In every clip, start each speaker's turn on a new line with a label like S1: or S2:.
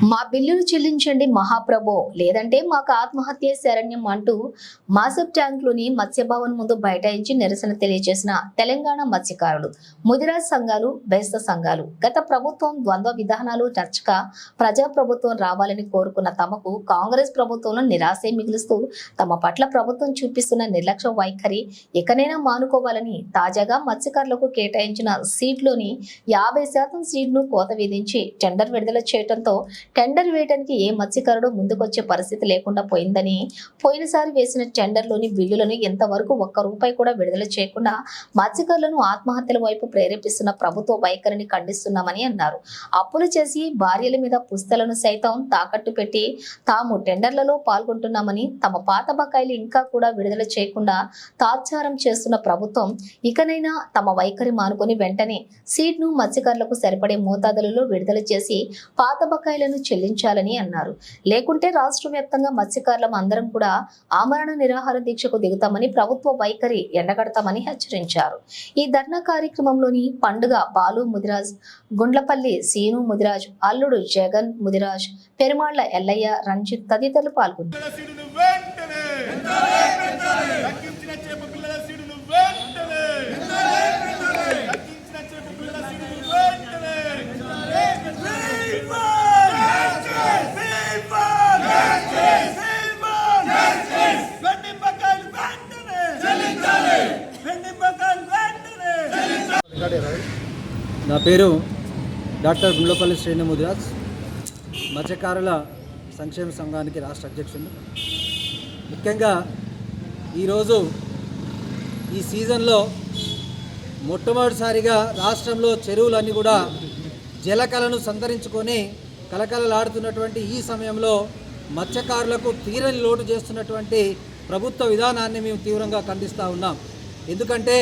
S1: మా బిల్లులు చెల్లించండి మహాప్రభో. లేదంటే మాకు ఆత్మహత్య శరణ్యం అంటూ మాసబ్ ట్యాంక్లోని మత్స్యభవన్ ముందు బైఠాయించి నిరసన తెలియజేసిన తెలంగాణ మత్స్యకారులు ముదిరాజ్ సంఘాలు బేస్త సంఘాలు గత ప్రభుత్వం ద్వంద్వ విధానాలు చర్చక ప్రజా ప్రభుత్వం రావాలని కోరుకున్న తమకు కాంగ్రెస్ ప్రభుత్వంలో నిరాశే మిగులుస్తూ తమ పట్ల ప్రభుత్వం చూపిస్తున్న నిర్లక్ష్య వైఖరి ఇకనైనా మానుకోవాలని తాజాగా మత్స్యకారులకు కేటాయించిన సీట్లోని యాభై శాతం సీట్ను కోత విధించి టెండర్ విడుదల చేయడంతో టెండర్ వేయడానికి ఏ మత్స్యకారుడు ముందుకొచ్చే పరిస్థితి లేకుండా పోయిందని. పోయినసారి వేసిన టెండర్లోని బిల్లులను ఎంతవరకు ఒక్క రూపాయి కూడా విడుదల చేయకుండా మత్స్యకారులను ఆత్మహత్యల వైపు ప్రేరేపిస్తున్న ప్రభుత్వ వైఖరిని ఖండిస్తున్నామని అన్నారు. అప్పులు చేసి భార్యల మీద పుస్తలను సైతం తాకట్టు పెట్టి తాము టెండర్లలో పాల్గొంటున్నామని తమ పాత బకాయిలు ఇంకా కూడా విడుదల చేయకుండా తాత్సారం చేస్తున్న ప్రభుత్వం ఇకనైనా తమ వైఖరి మానుకొని వెంటనే సీట్ను మత్స్యకారులకు సరిపడే మోతాదులలో విడుదల చేసి పాత బకాయిలను చెల్లించాలని అన్నారు. లేకుంటే రాష్ట్ర వ్యాప్తంగా మత్స్యకారులం అందరం కూడా ఆమరణ నిరాహార దీక్షకు దిగుతామని ప్రభుత్వ వైఖరి ఎండగడతామని హెచ్చరించారు. ఈ ధర్నా కార్యక్రమంలోని పండుగ బాలు ముదిరాజ్ గుండ్లపల్లి సీను ముదిరాజ్ అల్లుడు జగన్ ముదిరాజ్ పెరుమాళ్ళ ఎల్లయ్య రంజిత్ తదితరులు పాల్గొన్నారు
S2: పిల్లల సీడును వెంటనే తగ్గించిన చేప పిల్లల సీడును వెంటనే తగ్గించిన చేప పిల్లల సీడును వెంటనే వెండి బకాయిలు వెంటనే వెండి బకాయిలు వెంటనే
S3: నా పేరు డాక్టర్ గుండ్లపల్లి శ్రీను ముదిరాజ్ మత్స్యకారుల సంక్షేమ సంఘానికి రాష్ట్ర అధ్యక్షుడు. ముఖ్యంగా ఈరోజు ఈ సీజన్లో మొట్టమొదటిసారిగా రాష్ట్రంలో చెరువులన్నీ కూడా జలకళను సంతరించుకొని కలకలలాడుతున్నటువంటి ఈ సమయంలో మత్స్యకారులకు తీరని లోటు చేస్తున్నటువంటి ప్రభుత్వ విధానాన్ని మేము తీవ్రంగా ఖండిస్తూ ఉన్నాం. ఎందుకంటే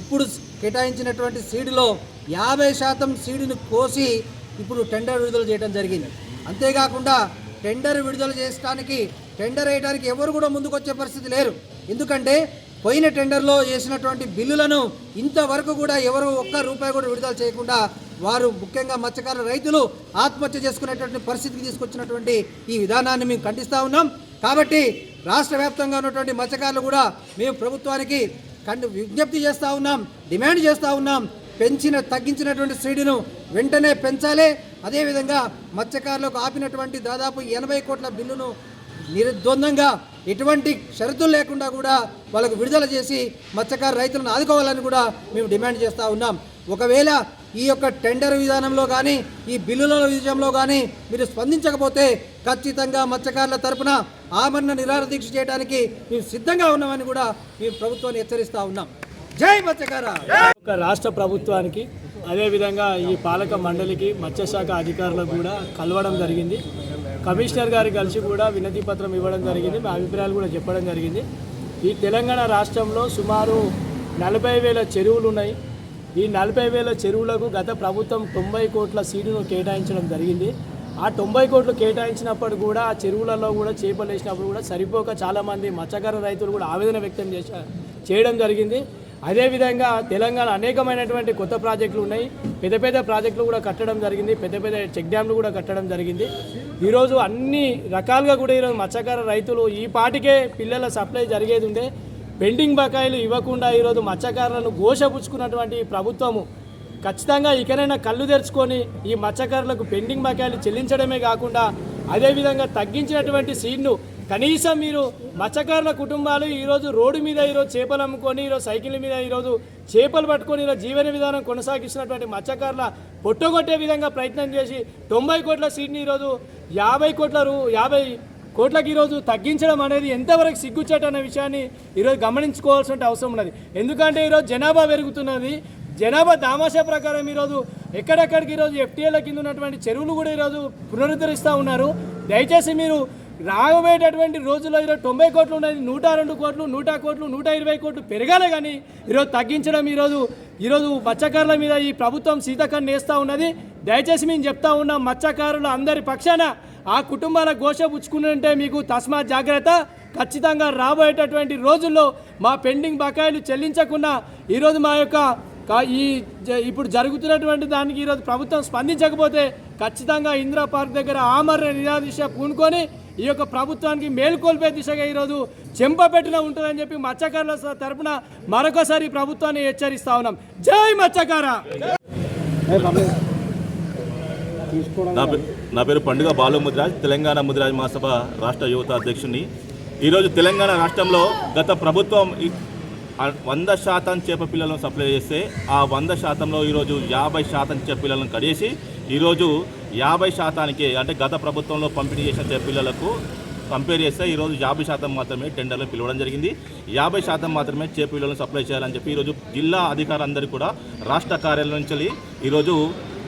S3: ఇప్పుడు కేటాయించినటువంటి సీడులో యాభై శాతం సీడును కోసి ఇప్పుడు టెండర్ విడుదల చేయడం జరిగింది. అంతేకాకుండా టెండర్ విడుదల చేయడానికి టెండర్ వేయడానికి ఎవరు కూడా ముందుకొచ్చే పరిస్థితి లేరు. ఎందుకంటే పోయిన టెండర్లో చేసినటువంటి బిల్లులను ఇంతవరకు కూడా ఎవరు ఒక్క రూపాయి కూడా విడుదల చేయకుండా వారు ముఖ్యంగా మత్స్యకారుల రైతులు ఆత్మహత్య చేసుకునేటువంటి పరిస్థితికి తీసుకొచ్చినటువంటి ఈ విధానాన్ని మేము ఖండిస్తూ ఉన్నాం. కాబట్టి రాష్ట్ర వ్యాప్తంగా ఉన్నటువంటి మత్స్యకారులు కూడా మేము ప్రభుత్వానికి కండు విజ్ఞప్తి చేస్తూ ఉన్నాం డిమాండ్ చేస్తూ ఉన్నాం పెంచిన తగ్గించినటువంటి శ్రేణిను వెంటనే పెంచాలి. అదేవిధంగా మత్స్యకారులకు ఆపినటువంటి దాదాపు ఎనభై కోట్ల బిల్లును నిర్ద్వందంగా ఎటువంటి షరతులు లేకుండా కూడా వాళ్ళకు విడుదల చేసి మత్స్యకారు రైతులను ఆదుకోవాలని కూడా మేము డిమాండ్ చేస్తూ ఉన్నాం. ఒకవేళ ఈ యొక్క టెండర్ విధానంలో కానీ ఈ బిల్లుల విషయంలో కానీ మీరు స్పందించకపోతే ఖచ్చితంగా మత్స్యకారుల తరపున ఆమరణ నిరాహార దీక్ష చేయడానికి మేము సిద్ధంగా ఉన్నామని కూడా మేము ప్రభుత్వాన్ని హెచ్చరిస్తూ ఉన్నాం. జై మత్స్యకార!
S4: ఒక రాష్ట్ర ప్రభుత్వానికి అదేవిధంగా ఈ పాలక మండలికి మత్స్యశాఖ అధికారులకు కూడా కలవడం జరిగింది. కమిషనర్ గారు కలిసి కూడా వినతి పత్రం ఇవ్వడం జరిగింది. మా అభిప్రాయాలు కూడా చెప్పడం జరిగింది. ఈ తెలంగాణ రాష్ట్రంలో సుమారు నలభై వేల చెరువులు ఉన్నాయి. ఈ నలభై వేల చెరువులకు గత ప్రభుత్వం తొంభై కోట్ల సీడును కేటాయించడం జరిగింది. ఆ తొంభై కోట్లు కేటాయించినప్పుడు కూడా ఆ చెరువులలో కూడా చేపలు వేసినప్పుడు కూడా సరిపోక చాలామంది మత్స్యకార రైతులు కూడా ఆవేదన వ్యక్తం చేశా చేయడం జరిగింది. అదేవిధంగా తెలంగాణ అనేకమైనటువంటి కొత్త ప్రాజెక్టులు ఉన్నాయి. పెద్ద పెద్ద ప్రాజెక్టులు కూడా కట్టడం జరిగింది. పెద్ద పెద్ద చెక్ డ్యామ్లు కూడా కట్టడం జరిగింది. ఈరోజు అన్ని రకాలుగా కూడా ఈరోజు మత్స్యకార రైతులు ఈ పాటికే పిల్లల సప్లై జరిగేది ఉండే. పెండింగ్ బకాయిలు ఇవ్వకుండా ఈరోజు మత్స్యకారులను ఘోషపుచ్చుకున్నటువంటి ప్రభుత్వము ఖచ్చితంగా ఇకనైనా కళ్ళు తెరుచుకొని ఈ మత్స్యకారులకు పెండింగ్ బకాయిలు చెల్లించడమే కాకుండా అదేవిధంగా తగ్గించినటువంటి సీడ్ను కనీసం మీరు మత్స్యకారుల కుటుంబాలు ఈరోజు రోడ్డు మీద ఈరోజు చేపలు అమ్ముకొని ఈరోజు సైకిల్ మీద ఈరోజు చేపలు పట్టుకొని ఈరోజు జీవన విధానం కొనసాగిస్తున్నటువంటి మత్స్యకారుల పొట్టగొట్టే విధంగా ప్రయత్నం చేసి తొంభై కోట్ల సీట్ని ఈరోజు యాభై కోట్ల రూ యాభై కోట్లకి ఈరోజు తగ్గించడం అనేది ఎంతవరకు సిగ్గుచేట అనే విషయాన్ని ఈరోజు గమనించుకోవాల్సిన అవసరం ఉన్నది. ఎందుకంటే ఈరోజు జనాభా పెరుగుతున్నది. జనాభా దామాషా ప్రకారం ఈరోజు ఎక్కడెక్కడికి ఈరోజు ఎఫ్టీఏల కింద ఉన్నటువంటి చెరువులు కూడా ఈరోజు పునరుద్ధరిస్తూ ఉన్నారు. దయచేసి మీరు రాబోయేటటువంటి రోజుల్లో ఈరోజు తొంభై కోట్లు ఉన్నది నూట రెండు కోట్లు నూట కోట్లు నూట ఇరవై కోట్లు పెరగాలి కానీ ఈరోజు తగ్గించడం ఈరోజు ఈరోజు మత్స్యకారుల మీద ఈ ప్రభుత్వం సీతకన్ను వేస్తూ ఉన్నది. దయచేసి మేము చెప్తా ఉన్నాం మత్స్యకారులు అందరి పక్షాన ఆ కుటుంబాల ఘోష పుచ్చుకున్నంటే మీకు తస్మా జాగ్రత్త. ఖచ్చితంగా రాబోయేటటువంటి రోజుల్లో మా పెండింగ్ బకాయిలు చెల్లించకుండా ఈరోజు మా యొక్క ఈ జ- ఇప్పుడు జరుగుతున్నటువంటి దానికి ఈరోజు ప్రభుత్వం స్పందించకపోతే ఖచ్చితంగా ఇందిరా పార్క్ దగ్గర ఆమరణ నిరాదిశ పూనుకొని ఈ యొక్క ప్రభుత్వానికి మేల్కొల్పే దిశగా ఈరోజు చెంపపెట్టిన ఉంటుందని చెప్పి మత్స్యకారుల తరపున మరొకసారి ప్రభుత్వాన్ని హెచ్చరిస్తా ఉన్నాం. జై మత్స్యకార!
S5: నా పేరు పండుగ బాలు ముద్రాజ్ తెలంగాణ ముద్రాజ్ మహాసభ రాష్ట్ర యువత అధ్యక్షుడిని ఈరోజు తెలంగాణ రాష్ట్రంలో గత ప్రభుత్వం వంద శాతం చేప పిల్లలను సప్లై చేస్తే ఆ వంద శాతంలో ఈరోజు యాభై శాతం చేప పిల్లలను కడేసి ఈరోజు యాభై శాతానికి అంటే గత ప్రభుత్వంలో పంపిణీ చేసిన చేప పిల్లలకు కంపేర్ చేస్తే ఈరోజు యాభై శాతం మాత్రమే టెండర్లు పిలవడం జరిగింది. యాభై శాతం మాత్రమే చేప పిల్లలను సప్లై చేయాలని చెప్పి ఈరోజు జిల్లా అధికారులందరూ కూడా రాష్ట్ర కార్యాలయం నుంచి ఈరోజు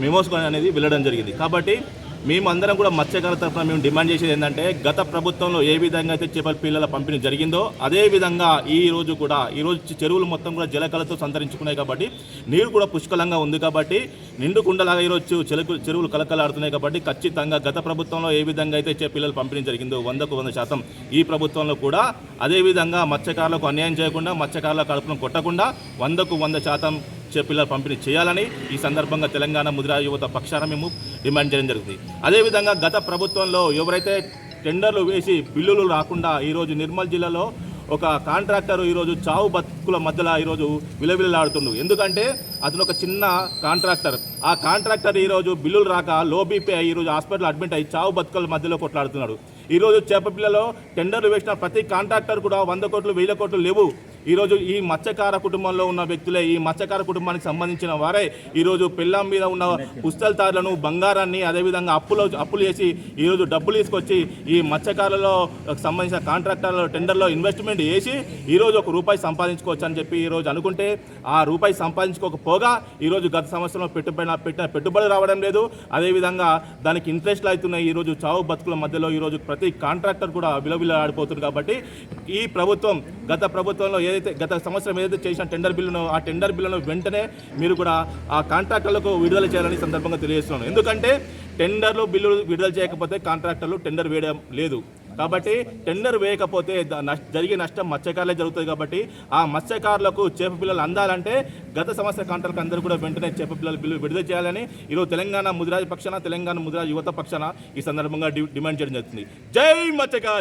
S5: మెమోస్ అనేది వెళ్ళడం జరిగింది. కాబట్టి మేమందరం కూడా మత్స్యకారుల తరఫున మేము డిమాండ్ చేసేది ఏంటంటే గత ప్రభుత్వంలో ఏ విధంగా అయితే చేపల పిల్లల పంపిణీ జరిగిందో అదే విధంగా ఈ రోజు కూడా ఈరోజు చెరువులు మొత్తం కూడా జలకలతో సంతరించుకున్నాయి కాబట్టి నీరు కూడా పుష్కలంగా ఉంది కాబట్టి నిండు కుండలాగా ఈరోజు చెరుకు చెరువులు కలకలాడుతున్నాయి కాబట్టి ఖచ్చితంగా గత ప్రభుత్వంలో ఏ విధంగా అయితే చే పిల్లలు పంపిణీ జరిగిందో వందకు వంద శాతం ఈ ప్రభుత్వంలో కూడా అదేవిధంగా మత్స్యకారులకు అన్యాయం చేయకుండా మత్స్యకారుల కడుపును కొట్టకుండా వందకు వంద శాతం పిల్లల పంపిణీ చేయాలని ఈ సందర్భంగా తెలంగాణ ముద్రా యువత పక్షాన మేము డిమాండ్ చేయడం జరుగుతుంది. అదేవిధంగా గత ప్రభుత్వంలో ఎవరైతే టెండర్లు వేసి బిల్లులు రాకుండా ఈరోజు నిర్మల్ జిల్లాలో ఒక కాంట్రాక్టర్ ఈరోజు చావు బతుకుల మధ్యలో ఈరోజు విలవిలలాడుతుండు. ఎందుకంటే అతను ఒక చిన్న కాంట్రాక్టర్. ఆ కాంట్రాక్టర్ ఈరోజు బిల్లులు రాక లో బీపీ అయ్యి ఈరోజు హాస్పిటల్ అడ్మిట్ అయ్యి చావు బతుకుల మధ్యలో కొట్లాడుతున్నాడు. ఈరోజు చేపపిల్లలో టెండర్లు వేసిన ప్రతి కాంట్రాక్టర్ కూడా వంద కోట్లు వేల కోట్లు లేవు. ఈరోజు ఈ మత్స్యకార కుటుంబంలో ఉన్న వ్యక్తులే ఈ మత్స్యకార కుటుంబానికి సంబంధించిన వారే ఈరోజు పిల్లం మీద ఉన్న పుస్తల్తారులను బంగారాన్ని అదేవిధంగా అప్పులో అప్పులు చేసి ఈరోజు డబ్బులు తీసుకొచ్చి ఈ మత్స్యకారులలో సంబంధించిన కాంట్రాక్టర్ల టెండర్లో ఇన్వెస్ట్మెంట్ చేసి ఈరోజు ఒక రూపాయి సంపాదించుకోవచ్చు అని చెప్పి ఈరోజు అనుకుంటే ఆ రూపాయి సంపాదించుకోకపోగా ఈరోజు గత సంవత్సరంలో పెట్టుబడి పెట్టిన పెట్టుబడి రావడం లేదు. అదేవిధంగా దానికి ఇంట్రెస్ట్లు అవుతున్నాయి. ఈరోజు చావు బతుకుల మధ్యలో ఈరోజు ప్రతి కాంట్రాక్టర్ కూడా విలవిల ఆడిపోతుంది కాబట్టి ఈ ప్రభుత్వం గత ప్రభుత్వంలో ఏ ఏదైతే గత సంవత్సరం ఏదైతే చేసిన టెండర్ బిల్లును ఆ టెండర్ బిల్లును వెంటనే మీరు కూడా ఆ కాంట్రాక్టర్లకు విడుదల చేయాలని సందర్భంగా తెలియజేస్తున్నాను. ఎందుకంటే టెండర్లు బిల్లులు విడుదల చేయకపోతే కాంట్రాక్టర్లు టెండర్ వేయడం లేదు. కాబట్టి టెండర్ వేయకపోతే జరిగే నష్టం మత్స్యకారులే జరుగుతుంది కాబట్టి ఆ మత్స్యకారులకు చేప పిల్లలు అందాలంటే గత సంవత్సర కాంట్రాక్ట్ అందరూ కూడా వెంటనే చేప పిల్లల బిల్లు విడుదల చేయాలని ఈరోజు తెలంగాణ ముదిరాజ్ పక్షాన తెలంగాణ ముదిరాజ్ యువత పక్షాన ఈ సందర్భంగా డిమాండ్ చేయడం జరుగుతుంది. జై మత్స్యకారు!